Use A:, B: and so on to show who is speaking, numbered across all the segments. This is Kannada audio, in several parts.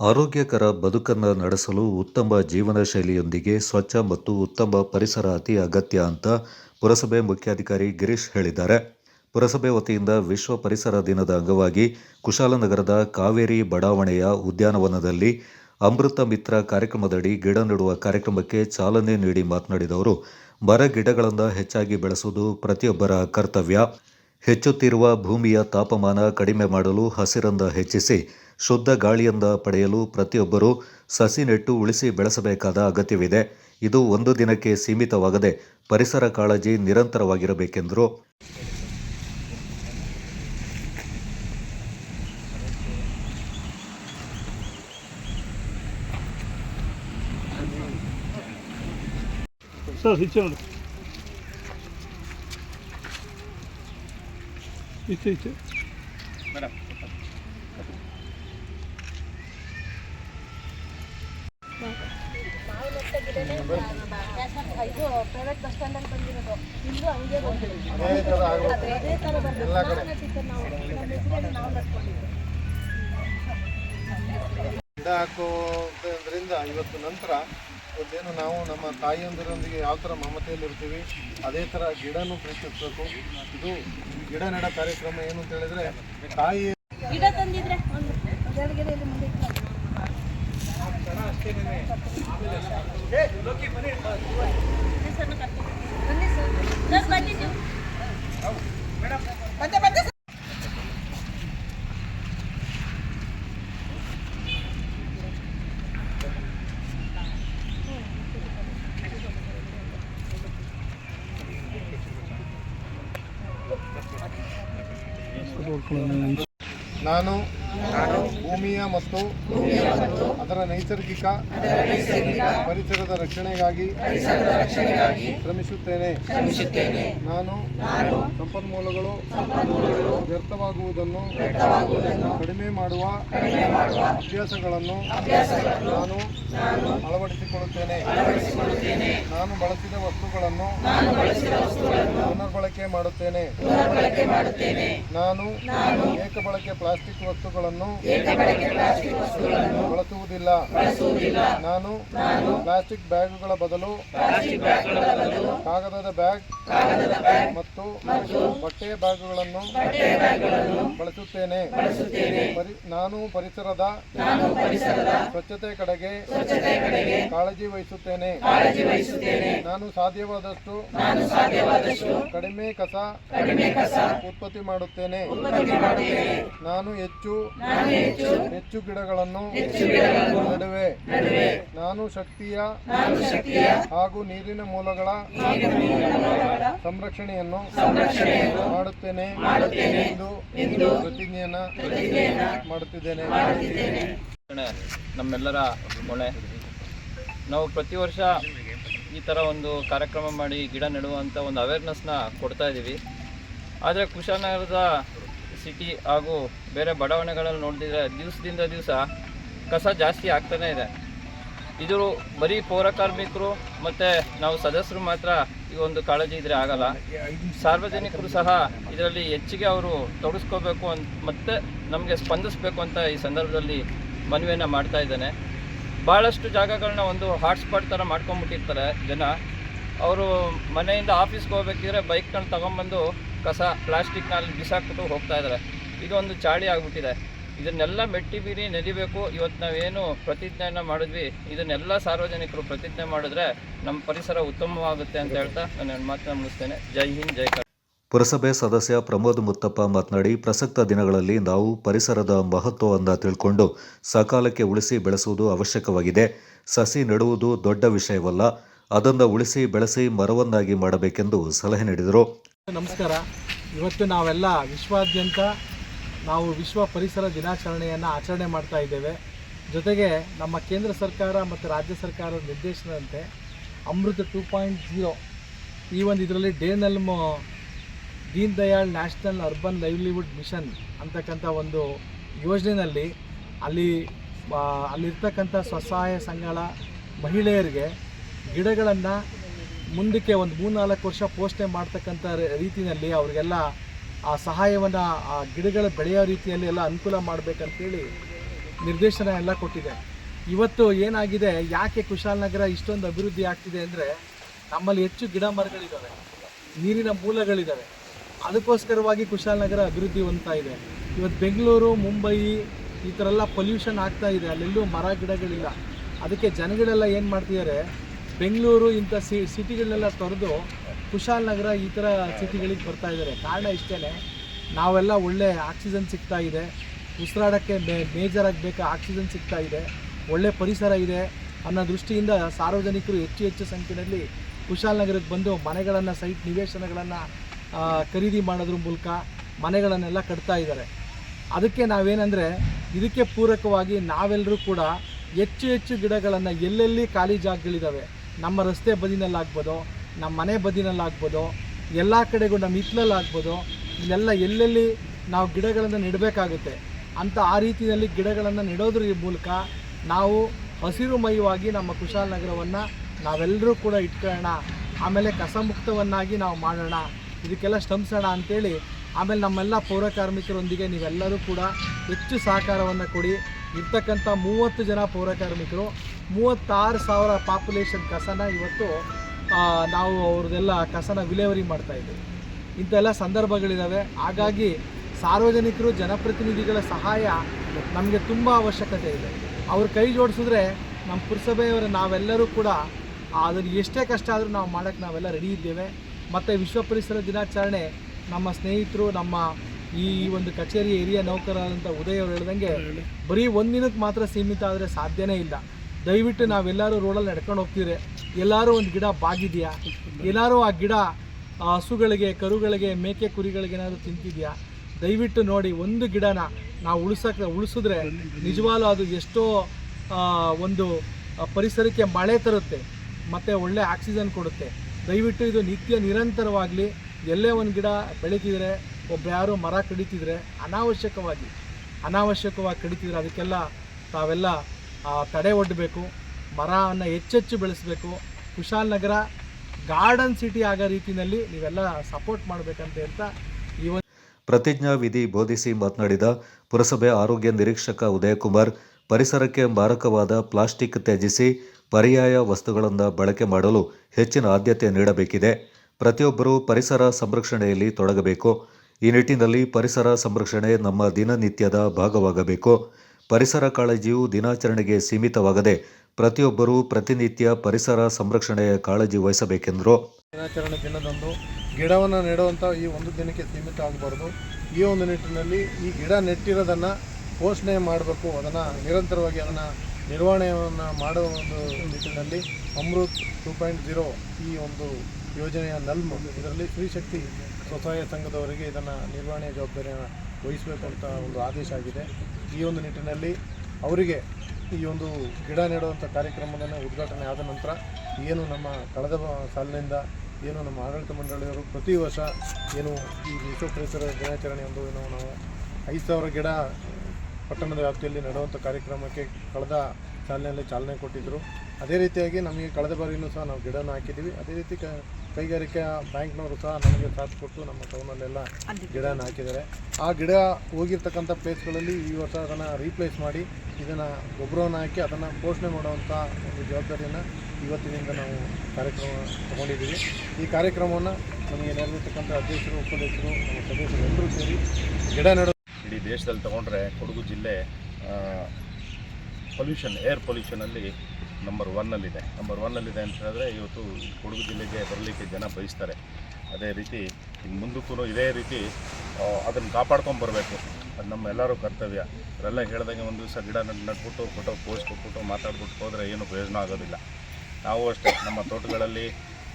A: ಆರೋಗ್ಯಕರ ಬದುಕನ್ನು ನಡೆಸಲು ಉತ್ತಮ ಜೀವನ ಶೈಲಿಯೊಂದಿಗೆ ಸ್ವಚ್ಛ ಮತ್ತು ಉತ್ತಮ ಪರಿಸರ ಅತಿ ಅಗತ್ಯ ಅಂತ ಪುರಸಭೆ ಮುಖ್ಯಾಧಿಕಾರಿ ಗಿರೀಶ್ ಹೇಳಿದ್ದಾರೆ. ಪುರಸಭೆ ವತಿಯಿಂದ ವಿಶ್ವ ಪರಿಸರ ದಿನದ ಅಂಗವಾಗಿ ಕುಶಾಲನಗರದ ಕಾವೇರಿ ಬಡಾವಣೆಯ ಉದ್ಯಾನವನದಲ್ಲಿ ಅಮೃತ ಮಿತ್ರ ಕಾರ್ಯಕ್ರಮದಡಿ ಗಿಡ ನೆಡುವ ಕಾರ್ಯಕ್ರಮಕ್ಕೆ ಚಾಲನೆ ನೀಡಿ ಮಾತನಾಡಿದ ಅವರು, ಮರ ಗಿಡಗಳನ್ನು ಹೆಚ್ಚಾಗಿ ಬೆಳೆಸುವುದು ಪ್ರತಿಯೊಬ್ಬರ ಕರ್ತವ್ಯ. ಹೆಚ್ಚುತ್ತಿರುವ ಭೂಮಿಯ ತಾಪಮಾನ ಕಡಿಮೆ ಮಾಡಲು ಹಸಿರಂದ ಹೆಚ್ಚಿಸಿ ಶುದ್ಧ ಗಾಳಿಯಿಂದ ಪಡೆಯಲು ಪ್ರತಿಯೊಬ್ಬರೂ ಸಸಿ ನೆಟ್ಟು ಉಳಿಸಿ ಬೆಳೆಸಬೇಕಾದ ಅಗತ್ಯವಿದೆ. ಇದು ಒಂದು ದಿನಕ್ಕೆ ಸೀಮಿತವಾಗದೆ ಪರಿಸರ ಕಾಳಜಿ ನಿರಂತರವಾಗಿರಬೇಕೆಂದರು.
B: ಸರ್ ಈಚೆ ನೋಡಿ. ಈಚೆ ಈಚೆ.
C: ಇದು ಪ್ರೈವೇಟ್ ಬಸ್ ಬಂದಿರೋದು. ಇಲ್ಲೂ ಹಂಗೆ ಬಂದಿರೋದು ಅದೇ ಬಂದಿರೋದು ನಾವು ನಾವು
D: ಹಾಕೋದ್ರಿಂದ ಇವತ್ತು ನಂತರ ಒಂದೇನು ನಾವು ನಮ್ಮ ತಾಯಿಯೊಂದರೊಂದಿಗೆ ಯಾವ ಥರ ಮಮತೆಯಲ್ಲಿರ್ತೀವಿ ಅದೇ ಥರ ಗಿಡನೂ ಪ್ರೀತಿಸಬೇಕು. ಇದು ಗಿಡ ನೆಡ ಕಾರ್ಯಕ್ರಮ ಏನು ಅಂತ ಹೇಳಿದ್ರೆ ತಾಯಿ
C: ಗಿಡ ತಂದಿದ್ರೆ ಒಂದು ಎರಡು ಗಿಡ ಇಲ್ಲಿ ಮುಂದೆ ಇಟ್ಕೊಂಡು. ಹೆಸರನ್ನ ಕಟ್ಟಿ. ಬನ್ನಿ ಸರ್. ಸರ್, ಬನ್ನಿ ನೀವು. ಬಂದೆ, ಬಂದೆ ಸರ್.
D: ನಾನು ಭೂಮಿಯ ಮತ್ತು ಅದರ ನೈಸರ್ಗಿಕ ಪರಿಸರದ ರಕ್ಷಣೆಗಾಗಿ ಶ್ರಮಿಸುತ್ತೇನೆ. ನಾನು ಸಂಪನ್ಮೂಲಗಳು ವ್ಯರ್ಥವಾಗುವುದನ್ನು ಕಡಿಮೆ ಮಾಡುವ ಅಭ್ಯಾಸಗಳನ್ನು ನಾನು ಅಳವಡಿಸಿಕೊಳ್ಳುತ್ತೇನೆ. ನಾನು ಬಳಸಿದ ವಸ್ತುಗಳನ್ನು ಪುನರ್ಬಳಕೆ ಮಾಡುತ್ತೇನೆ. ನಾನು ಏಕಬಳಕೆ ಪ್ಲಾಸ್ಟಿಕ್ ವಸ್ತುಗಳನ್ನು ಬಳಸುವುದಿಲ್ಲ. ನಾನು ಪ್ಲಾಸ್ಟಿಕ್ ಬ್ಯಾಗುಗಳ ಬದಲು ಕಾಗದದ ಬ್ಯಾಗ್ ಮತ್ತು ಬಟ್ಟೆಯ ಬ್ಯಾಗುಗಳನ್ನು ಬಳಸುತ್ತೇನೆ. ನಾನು ಪರಿಸರದ ಸ್ವಚ್ಛತೆ ಕಡೆಗೆ ಕಾಳಜಿ ವಹಿಸುತ್ತೇನೆ. ನಾನು ಸಾಧ್ಯವಾದಷ್ಟು ಕಡಿಮೆ ಕಸ ಉತ್ಪತ್ತಿ ಮಾಡುತ್ತೇನೆ. ನಾನು ಹೆಚ್ಚು ಹೆಚ್ಚು ಗಿಡಗಳನ್ನು ನಡುವೆ. ನಾನು ಶಕ್ತಿಯ ಹಾಗೂ ನೀರಿನ ಮೂಲಗಳ ಸಂರಕ್ಷಣೆಯನ್ನು ಮಾಡುತ್ತೇನೆ ಎಂದು ಪ್ರತಿಜ್ಞೆಯನ್ನ ಮಾಡುತ್ತಿದ್ದೇನೆ.
E: ನಮ್ಮೆಲ್ಲರ ಹೊಣೆ ನಾವು ಪ್ರತಿ ವರ್ಷ ಈ ಥರ ಒಂದು ಕಾರ್ಯಕ್ರಮ ಮಾಡಿ ಗಿಡ ನೆಡುವಂಥ ಒಂದು ಅವೇರ್ನೆಸ್ನ ಕೊಡ್ತಾ ಇದ್ದೀವಿ ಆದರೆ ಕುಶಾಲನಗರದ ಸಿಟಿ ಹಾಗೂ ಬೇರೆ ಬಡಾವಣೆಗಳಲ್ಲಿ ನೋಡಿದ್ರೆ ದಿವಸದಿಂದ ದಿವಸ ಕಸ ಜಾಸ್ತಿ ಆಗ್ತಾನೇ ಇದೆ. ಇದು ಬರೀ ಪೌರ ಕಾರ್ಮಿಕರು ಮತ್ತು ನಾವು ಸದಸ್ಯರು ಮಾತ್ರ ಈ ಒಂದು ಕಾಳಜಿ ಇದ್ರೆ ಆಗಲ್ಲ. ಸಾರ್ವಜನಿಕರು ಸಹ ಇದರಲ್ಲಿ ಹೆಚ್ಚಿಗೆ ಅವರು ತೊಡಗಿಸ್ಕೋಬೇಕು ಅಂತ ಮತ್ತೆ ನಮಗೆ ಸ್ಪಂದಿಸಬೇಕು ಅಂತ ಈ ಸಂದರ್ಭದಲ್ಲಿ ಮನವಿಯನ್ನು ಮಾಡ್ತಾ ಇದ್ದೇನೆ. ಭಾಳಷ್ಟು ಜಾಗಗಳನ್ನ ಒಂದು ಹಾಟ್ಸ್ಪಾಟ್ ಥರ ಮಾಡ್ಕೊಂಬಿಟ್ಟಿರ್ತಾರೆ ಜನ. ಅವರು ಮನೆಯಿಂದ ಆಫೀಸ್ಗೆ ಹೋಗ್ಬೇಕಿದ್ರೆ ಬೈಕ್ಗಳನ್ನ ತಗೊಂಬಂದು ಕಸ ಪ್ಲಾಸ್ಟಿಕ್ನಲ್ಲಿ ಬಿಸಾಕ್ಬಿಟ್ಟು ಹೋಗ್ತಾ ಇದ್ದಾರೆ. ಇದು ಒಂದು ಚಾಳಿ ಆಗಿಬಿಟ್ಟಿದೆ. ಇದನ್ನೆಲ್ಲ ಮೆಟ್ಟಿ ಬೀರಿ ಇವತ್ತು ನಾವೇನು ಪ್ರತಿಜ್ಞೆಯನ್ನು ಮಾಡಿದ್ವಿ. ಇದನ್ನೆಲ್ಲ ಸಾರ್ವಜನಿಕರು ಪ್ರತಿಜ್ಞೆ ಮಾಡಿದ್ರೆ ನಮ್ಮ ಪರಿಸರ ಉತ್ತಮವಾಗುತ್ತೆ ಅಂತ ಹೇಳ್ತಾ ನಾನು ಮಾತನ್ನ ಮುಗಿಸ್ತೇನೆ. ಜೈ ಹಿಂದ್, ಜೈ ಕರ್
A: ಪುರಸಭೆ ಸದಸ್ಯ ಪ್ರಮೋದ್ ಮುತ್ತಪ್ಪ ಮಾತನಾಡಿ, ಪ್ರಸಕ್ತ ದಿನಗಳಲ್ಲಿ ನಾವು ಪರಿಸರದ ಮಹತ್ವವನ್ನು ತಿಳ್ಕೊಂಡು ಸಕಾಲಕ್ಕೆ ಉಳಿಸಿ ಬೆಳೆಸುವುದು ಅವಶ್ಯಕವಾಗಿದೆ. ಸಸಿ ನೆಡುವುದು ದೊಡ್ಡ ವಿಷಯವಲ್ಲ. ಅದನ್ನು ಉಳಿಸಿ ಬೆಳೆಸಿ ಮರವನ್ನಾಗಿ ಮಾಡಬೇಕೆಂದು ಸಲಹೆ ನೀಡಿದರು.
F: ನಮಸ್ಕಾರ. ಇವತ್ತು ನಾವೆಲ್ಲ ವಿಶ್ವಾದ್ಯಂತ ನಾವು ವಿಶ್ವ ಪರಿಸರ ದಿನಾಚರಣೆಯನ್ನು ಆಚರಣೆ ಮಾಡ್ತಾ ಇದ್ದೇವೆ. ಜೊತೆಗೆ ನಮ್ಮ ಕೇಂದ್ರ ಸರ್ಕಾರ ಮತ್ತು ರಾಜ್ಯ ಸರ್ಕಾರದ ನಿರ್ದೇಶನದಂತೆ ಅಮೃತ ಟೂ ಪಾಯಿಂಟ್ ಜೀರೋ ಈ ಒಂದು ಇದರಲ್ಲಿ ಡೇನಲ್ಮ್ Deen Dayal national urban livelihood mission ಅಂತಕ್ಕಂಥ ಒಂದು ಯೋಜನೆಯಲ್ಲಿ ಅಲ್ಲಿ ಅಲ್ಲಿರ್ತಕ್ಕಂಥ ಸ್ವಸಹಾಯ ಸಂಘಗಳ ಮಹಿಳೆಯರಿಗೆ ಗಿಡಗಳನ್ನು ಮುಂದಕ್ಕೆ ಒಂದು ಮೂರ್ನಾಲ್ಕು ವರ್ಷ ಪೋಷಣೆ ಮಾಡ್ತಕ್ಕಂಥ ರೀತಿಯಲ್ಲಿ ಅವರಿಗೆಲ್ಲ ಆ ಸಹಾಯವನ್ನು, ಆ ಗಿಡಗಳ ಬೆಳೆಯೋ ರೀತಿಯಲ್ಲಿ ಎಲ್ಲ ಅನುಕೂಲ ಮಾಡಬೇಕಂತೇಳಿ ನಿರ್ದೇಶನ ಎಲ್ಲ ಕೊಟ್ಟಿದೆ. ಇವತ್ತು ಏನಾಗಿದೆ, ಯಾಕೆ ಕುಶಾಲನಗರ ಇಷ್ಟೊಂದು ಅಭಿವೃದ್ಧಿ ಆಗ್ತಿದೆ ಅಂದರೆ ನಮ್ಮಲ್ಲಿ ಹೆಚ್ಚು ಗಿಡ ಮರಗಳಿದ್ದಾವೆ ನೀರಿನ ಮೂಲಗಳಿದ್ದಾವೆ ಅದಕ್ಕೋಸ್ಕರವಾಗಿ ಕುಶಾಲನಗರ ಅಭಿವೃದ್ಧಿ ಹೊಂದ್ತಾ ಇದೆ. ಇವತ್ತು ಬೆಂಗಳೂರು, ಮುಂಬೈ ಈ ಥರ ಎಲ್ಲ ಪೊಲ್ಯೂಷನ್ ಆಗ್ತಾ ಇದೆ, ಅಲ್ಲೆಲ್ಲೂ ಮರ ಗಿಡಗಳಿಲ್ಲ. ಅದಕ್ಕೆ ಜನಗಳೆಲ್ಲ ಏನು ಮಾಡ್ತಿದ್ದಾರೆ ಬೆಂಗಳೂರು ಇಂಥ ಸಿ ಸಿಟಿಗಳನ್ನೆಲ್ಲ ತೊರೆದು ಕುಶಾಲನಗರ ಈ ಥರ ಸಿಟಿಗಳಿಗೆ ಬರ್ತಾ ಇದ್ದಾರೆ. ಕಾರಣ ಇಷ್ಟೇ ನಾವೆಲ್ಲ ಒಳ್ಳೆ ಆಕ್ಸಿಜನ್ ಸಿಗ್ತಾ ಇದೆ. ಉಸಿರಾಡೋಕ್ಕೆ ಮೇ ಮೇಜರಾಗಿ ಬೇಕಾ ಆಕ್ಸಿಜನ್ ಸಿಗ್ತಾ ಇದೆ. ಒಳ್ಳೆ ಪರಿಸರ ಇದೆ ಅನ್ನೋ ದೃಷ್ಟಿಯಿಂದ ಸಾರ್ವಜನಿಕರು ಹೆಚ್ಚು ಹೆಚ್ಚು ಸಂಖ್ಯೆಯಲ್ಲಿ ಕುಶಾಲನಗರಕ್ಕೆ ಬಂದು ಮನೆಗಳನ್ನು ಸೈಟ್ ನಿವೇಶನಗಳನ್ನು ಖರೀದಿ ಮಾಡೋದ್ರ ಮೂಲಕ ಮನೆಗಳನ್ನೆಲ್ಲ ಕಟ್ತಾ ಇದ್ದಾರೆ. ಅದಕ್ಕೆ ನಾವೇನಂದರೆ, ಇದಕ್ಕೆ ಪೂರಕವಾಗಿ ನಾವೆಲ್ಲರೂ ಕೂಡ ಹೆಚ್ಚು ಹೆಚ್ಚು ಗಿಡಗಳನ್ನು ಎಲ್ಲೆಲ್ಲಿ ಖಾಲಿ ಜಾಗಗಳಿದ್ದಾವೆ ನಮ್ಮ ರಸ್ತೆ ಬದಿನಲ್ಲಾಗ್ಬೋದು, ನಮ್ಮ ಮನೆ ಬದಿನಲ್ಲಾಗ್ಬೋದು, ಎಲ್ಲ ಕಡೆಗೂ ನಮ್ಮ ಹಿತ್ತಲಲ್ಲಾಗ್ಬೋದು, ಇಲ್ಲೆಲ್ಲ ಎಲ್ಲೆಲ್ಲಿ ನಾವು ಗಿಡಗಳನ್ನು ನೆಡಬೇಕಾಗುತ್ತೆ ಅಂತ ಆ ರೀತಿಯಲ್ಲಿ ಗಿಡಗಳನ್ನು ನೆಡೋದ್ರ ಮೂಲಕ ನಾವು ಹಸಿರುಮಯವಾಗಿ ನಮ್ಮ ಕುಶಾಲನಗರವನ್ನು ನಾವೆಲ್ಲರೂ ಕೂಡ ಇಟ್ಕೊಳ್ಳೋಣ. ಆಮೇಲೆ ಕಸಮುಕ್ತವನ್ನಾಗಿ ನಾವು ಮಾಡೋಣ. ಇದಕ್ಕೆಲ್ಲ ಶ್ರಮಿಸೋಣ ಅಂತೇಳಿ ಆಮೇಲೆ ನಮ್ಮೆಲ್ಲ ಪೌರ ಕಾರ್ಮಿಕರೊಂದಿಗೆ ನೀವೆಲ್ಲರೂ ಕೂಡ ಹೆಚ್ಚು ಸಹಕಾರವನ್ನು ಕೊಡಿ. ಇರ್ತಕ್ಕಂಥ ಮೂವತ್ತು ಜನ ಪೌರ ಕಾರ್ಮಿಕರು ಮೂವತ್ತಾರು ಸಾವಿರ ಪಾಪ್ಯುಲೇಷನ್ ಕಸನ ಇವತ್ತು ನಾವು ಅವ್ರದ್ದೆಲ್ಲ ಕಸನ ವಿಲೇವರಿ ಮಾಡ್ತಾ ಇದ್ದೀವಿ ಇಂಥೆಲ್ಲ ಸಂದರ್ಭಗಳಿದ್ದಾವೆ ಹಾಗಾಗಿ ಸಾರ್ವಜನಿಕರು, ಜನಪ್ರತಿನಿಧಿಗಳ ಸಹಾಯ ನಮಗೆ ತುಂಬ ಅವಶ್ಯಕತೆ ಇದೆ. ಅವ್ರ ಕೈ ಜೋಡಿಸಿದ್ರೆ ನಮ್ಮ ಪುರಸಭೆಯವರ ನಾವೆಲ್ಲರೂ ಕೂಡ ಅದನ್ನು ಎಷ್ಟೇ ಕಷ್ಟ ಆದರೂ ನಾವು ಮಾಡೋಕ್ಕೆ ನಾವೆಲ್ಲ ರೆಡಿ ಇದ್ದೇವೆ. ಮತ್ತು ವಿಶ್ವ ಪರಿಸರ ದಿನಾಚರಣೆ ನಮ್ಮ ಸ್ನೇಹಿತರು, ನಮ್ಮ ಈ ಒಂದು ಕಚೇರಿ ಹಿರಿಯ ನೌಕರಾದಂಥ ಉದಯ್ ಅವರು ಹೇಳ್ದಂಗೆ, ಬರೀ ಒಂದು ದಿನಕ್ಕೆ ಮಾತ್ರ ಸೀಮಿತ ಆದರೆ ಸಾಧ್ಯನೇ ಇಲ್ಲ. ದಯವಿಟ್ಟು ನಾವೆಲ್ಲರೂ ರೋಡಲ್ಲಿ ನಡ್ಕೊಂಡು ಹೋಗ್ತಿದ್ರೆ ಎಲ್ಲರೂ ಒಂದು ಗಿಡ ಬಾಗಿದೆಯಾ? ಎಲ್ಲರೂ ಆ ಗಿಡ ಹಸುಗಳಿಗೆ, ಕರುಗಳಿಗೆ, ಮೇಕೆ ಕುರಿಗಳಿಗೆ ಏನಾದರೂ ತಿಂತಿದೆಯಾ? ದಯವಿಟ್ಟು ನೋಡಿ, ಒಂದು ಗಿಡನ ನಾವು ಉಳಿಸಕ್ಕೆ ಉಳಿಸಿದ್ರೆ ನಿಜವಾಗ್ಲೂ ಅದು ಎಷ್ಟೋ ಒಂದು ಪರಿಸರಕ್ಕೆ ಮಳೆ ತರುತ್ತೆ, ಮತ್ತು ಒಳ್ಳೆ ಆಕ್ಸಿಜನ್ ಕೊಡುತ್ತೆ. ದಯವಿಟ್ಟು ಇದು ನಿತ್ಯ ನಿರಂತರವಾಗಲಿ, ಎಲ್ಲೇ ಒಂದು ಗಿಡ ಬೆಳೀತಿದ್ರೆ, ಒಬ್ಬ ಯಾರು ಮರ ಕಡಿತಿದ್ರೆ, ಅನಾವಶ್ಯಕವಾಗಿ ಅನಾವಶ್ಯಕವಾಗಿ ಕಡಿತಿದ್ರೆ ಅದಕ್ಕೆಲ್ಲ ತಾವೆಲ್ಲ ತಡೆ ಒಡ್ಡಬೇಕು ಮರವನ್ನು ಹೆಚ್ಚೆಚ್ಚು ಬೆಳೆಸಬೇಕು. ಕುಶಾಲನಗರ ಗಾರ್ಡನ್ ಸಿಟಿ ಆಗೋ ರೀತಿಯಲ್ಲಿ ನೀವೆಲ್ಲ ಸಪೋರ್ಟ್ ಮಾಡಬೇಕಂತ ಅಂತ ಈ ಒಂದು
A: ಪ್ರತಿಜ್ಞಾ ವಿಧಿ ಬೋಧಿಸಿ ಮಾತನಾಡಿದ ಪುರಸಭೆ ಆರೋಗ್ಯ ನಿರೀಕ್ಷಕ ಉದಯಕುಮಾರ್, ಪರಿಸರಕ್ಕೆ ಮಾರಕವಾದ ಪ್ಲಾಸ್ಟಿಕ್ ತ್ಯಜಿಸಿ ಪರ್ಯಾಯ ವಸ್ತುಗಳನ್ನು ಬಳಕೆ ಮಾಡಲು ಹೆಚ್ಚಿನ ಆದ್ಯತೆ ನೀಡಬೇಕಿದೆ. ಪ್ರತಿಯೊಬ್ಬರೂ ಪರಿಸರ ಸಂರಕ್ಷಣೆಯಲ್ಲಿ ತೊಡಗಬೇಕು. ಈ ನಿಟ್ಟಿನಲ್ಲಿ ಪರಿಸರ ಸಂರಕ್ಷಣೆ ನಮ್ಮ ದಿನನಿತ್ಯದ ಭಾಗವಾಗಬೇಕು. ಪರಿಸರ ಕಾಳಜಿಯು ದಿನಾಚರಣೆಗೆ ಸೀಮಿತವಾಗದೆ ಪ್ರತಿಯೊಬ್ಬರೂ ಪ್ರತಿನಿತ್ಯ ಪರಿಸರ ಸಂರಕ್ಷಣೆಯ ಕಾಳಜಿ ವಹಿಸಬೇಕೆಂದರು.
D: ದಿನಾಚರಣೆ ದಿನದಂದು ಗಿಡವನ್ನು ನೆಡುವಂಥ ಈ ಒಂದು ದಿನಕ್ಕೆ ಸೀಮಿತ ಆಗಬಾರ್ದು. ಈ ಒಂದು ನಿಟ್ಟಿನಲ್ಲಿ ಈ ಗಿಡ ನೆಟ್ಟಿರೋದನ್ನು ಪೋಷಣೆ ಮಾಡಬೇಕು. ಅದನ್ನು ನಿರಂತರವಾಗಿ ಅದನ್ನು ನಿರ್ವಹಣೆಯನ್ನು ಮಾಡುವ ಒಂದು ನಿಟ್ಟಿನಲ್ಲಿ ಅಮೃತ್ ಟೂ ಪಾಯಿಂಟ್ ಜೀರೋ ಈ ಒಂದು ಯೋಜನೆಯ ನಲ್ಮು ಇದರಲ್ಲಿ ಸ್ತ್ರೀಶಕ್ತಿ ಸ್ವಸಹಾಯ ಸಂಘದವರಿಗೆ ಇದನ್ನು ನಿರ್ವಹಣೆಯ ಜವಾಬ್ದಾರಿಯನ್ನು ವಹಿಸಬೇಕು ಅಂತ ಒಂದು ಆದೇಶ ಆಗಿದೆ. ಈ ಒಂದು ನಿಟ್ಟಿನಲ್ಲಿ ಅವರಿಗೆ ಈ ಒಂದು ಗಿಡ ನೆಡುವಂಥ ಕಾರ್ಯಕ್ರಮವನ್ನು ಉದ್ಘಾಟನೆ ಆದ ನಂತರ ಏನು ನಮ್ಮ ಕಳೆದ ಸಾಲಿನಿಂದ ಏನು ನಮ್ಮ ಆಡಳಿತ ಮಂಡಳಿಯವರು ಪ್ರತಿ ವರ್ಷ ಏನು ಈ ವಿಶ್ವ ಪರಿಸರ ದಿನಾಚರಣೆ ಒಂದು ಏನು ನಾವು ಐದು ಸಾವಿರ ಗಿಡ ಪಟ್ಟಣದ ವ್ಯಾಪ್ತಿಯಲ್ಲಿ ನೆಡುವಂಥ ಕಾರ್ಯಕ್ರಮಕ್ಕೆ ಕಳೆದ ಸಾಲಿನಲ್ಲಿ ಚಾಲನೆ ಕೊಟ್ಟಿದ್ದರು. ಅದೇ ರೀತಿಯಾಗಿ ನಮಗೆ ಕಳೆದ ಬಾರಿನೂ ಸಹ ನಾವು ಗಿಡನ ಹಾಕಿದ್ದೀವಿ. ಅದೇ ರೀತಿ ಕ ಕೈಗಾರಿಕಾ ಬ್ಯಾಂಕ್ನವರು ಸಹ ನಮಗೆ ಸಾಥ್ ಕೊಟ್ಟು ನಮ್ಮ ಟೌನಲ್ಲೆಲ್ಲ ಗಿಡನ ಹಾಕಿದ್ದಾರೆ. ಆ ಗಿಡ ಹೋಗಿರ್ತಕ್ಕಂಥ ಪ್ಲೇಸ್ಗಳಲ್ಲಿ ಈ ವರ್ಷ ಅದನ್ನು ರೀಪ್ಲೇಸ್ ಮಾಡಿ ಇದನ್ನು ಗೊಬ್ಬರವನ್ನು ಹಾಕಿ ಅದನ್ನು ಪೋಷಣೆ ಮಾಡುವಂಥ ಒಂದು ಜವಾಬ್ದಾರಿಯನ್ನು ಇವತ್ತಿನಿಂದ ನಾವು ಕಾರ್ಯಕ್ರಮ ತಗೊಂಡಿದ್ದೀವಿ. ಈ ಕಾರ್ಯಕ್ರಮವನ್ನು ನಮಗೆ ನೆರವೇರ್ತಕ್ಕಂಥ ಅಧ್ಯಕ್ಷರು ಉಪಾಧ್ಯಕ್ಷರು ನಮ್ಮ ಸದಸ್ಯರು ಎಲ್ಲರೂ ಸೇರಿ ಗಿಡ ನೆಡೋ
B: ಇಡೀ ದೇಶದಲ್ಲಿ ತಗೊಂಡ್ರೆ ಕೊಡಗು ಜಿಲ್ಲೆ ಪೊಲ್ಯೂಷನ್ ಏರ್ ಪೊಲ್ಯೂಷನಲ್ಲಿ ನಂಬರ್ ಒನ್ನಲ್ಲಿದೆ ನಂಬರ್ ಒನ್ನಲ್ಲಿದೆ ಅಂತ ಹೇಳಿದ್ರೆ ಇವತ್ತು ಕೊಡಗು ಜಿಲ್ಲೆಗೆ ಬರಲಿಕ್ಕೆ ಜನ ಬಯಸ್ತಾರೆ. ಅದೇ ರೀತಿ ಇನ್ನು ಮುಂದಕ್ಕೂ ಇದೇ ರೀತಿ ಅದನ್ನು ಕಾಪಾಡ್ಕೊಂಡು ಬರಬೇಕು. ಅದು ನಮ್ಮ ಎಲ್ಲರೂ ಕರ್ತವ್ಯ. ಅವರೆಲ್ಲ ಹೇಳ್ದಂಗೆ ಒಂದು ದಿವಸ ಗಿಡ ನಟ್ ನಟ್ಬಿಟ್ಟು ಫೋಟೋ ಪೋಸ್ಟ್ ಕೊಟ್ಬಿಟ್ಟು ಮಾತಾಡ್ಬಿಟ್ಟು ಹೋದರೆ ಏನು ಪ್ರಯೋಜನ ಆಗೋದಿಲ್ಲ. ನಾವು ಅಷ್ಟೇ, ನಮ್ಮ ತೋಟಗಳಲ್ಲಿ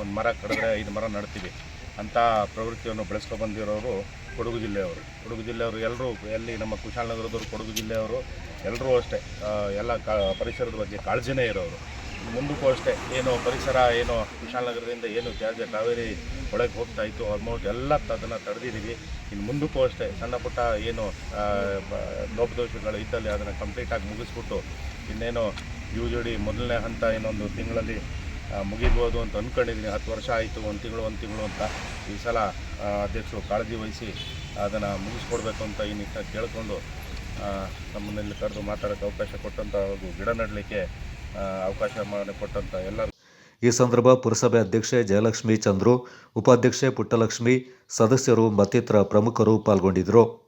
B: ಒಂದು ಮರ ಕಡಿದ್ರೆ ಐದು ಮರ ನಡ್ತೀವಿ. ಅಂಥ ಪ್ರವೃತ್ತಿಯನ್ನು ಬೆಳೆಸ್ಕೊ ಬಂದಿರೋರು ಕೊಡಗು ಜಿಲ್ಲೆಯವರು. ಕೊಡಗು ಜಿಲ್ಲೆಯವರು ಎಲ್ಲರೂ ಎಲ್ಲಿ ನಮ್ಮ ಕುಶಾಲನಗರದವರು ಕೊಡಗು ಜಿಲ್ಲೆಯವರು ಎಲ್ಲರೂ ಅಷ್ಟೇ ಎಲ್ಲ ಕಾ, ಪರಿಸರದ ಬಗ್ಗೆ ಕಾಳಜಿನೇ ಇರೋರು. ಮುಂದಕ್ಕೂ ಅಷ್ಟೇ, ಏನು ಪರಿಸರ, ಏನು ಕುಶಾಲನಗರದಿಂದ ಏನು ತ್ಯಾಜ್ಯ ಕಾವೇರಿ ಒಳಗೆ ಹೋಗ್ತಾ ಇತ್ತು ಆಲ್ಮೋಸ್ಟ್ ಎಲ್ಲ ಅದನ್ನು ತಡೆದಿದ್ದೀವಿ. ಇನ್ನು ಮುಂದಕ್ಕೂ ಅಷ್ಟೇ, ಸಣ್ಣ ಪುಟ್ಟ ಏನು ಲೋಪದೋಷಗಳು ಇದ್ದಲ್ಲಿ ಅದನ್ನು ಕಂಪ್ಲೀಟಾಗಿ ಮುಗಿಸ್ಬಿಟ್ಟು ಇನ್ನೇನು ಯು ಜೋಡಿ ಮೊದಲನೇ ಹಂತ ಇನ್ನೊಂದು ತಿಂಗಳಲ್ಲಿ ಮುಗಿಬೋದು ಅಂತ ಅಂದ್ಕೊಂಡಿದ್ದೀನಿ ಹತ್ತು ವರ್ಷ ಆಯಿತು, ಒಂದು ತಿಂಗಳು ಒಂದು ತಿಂಗಳು ಅಂತ ಈ ಸಲ ಅಧ್ಯಕ್ಷರು ಕಾಳಜಿ ವಹಿಸಿ ಅದನ್ನು ಮುಗಿಸ್ಕೊಡ್ಬೇಕು ಅಂತ ಈ ನಿಟ್ಟಿನ ಕೇಳಿಕೊಂಡು ನಮ್ಮನ್ನೆಲ್ಲಿ ಕರೆದು ಮಾತಾಡೋಕ್ಕೆ ಅವಕಾಶ ಕೊಟ್ಟಂಥ ಹಾಗೂ ಗಿಡ ನೆಡಲಿಕ್ಕೆ ಅವಕಾಶ ಮಾಡಿ ಕೊಟ್ಟಂಥ ಎಲ್ಲ
A: ಈ ಸಂದರ್ಭ ಪುರಸಭೆ ಅಧ್ಯಕ್ಷೆ ಜಯಲಕ್ಷ್ಮಿ ಚಂದ್ರು, ಉಪಾಧ್ಯಕ್ಷೆ ಪುಟ್ಟಲಕ್ಷ್ಮಿ, ಸದಸ್ಯರು ಮತ್ತಿತರ ಪ್ರಮುಖರು ಪಾಲ್ಗೊಂಡಿದ್ದರು.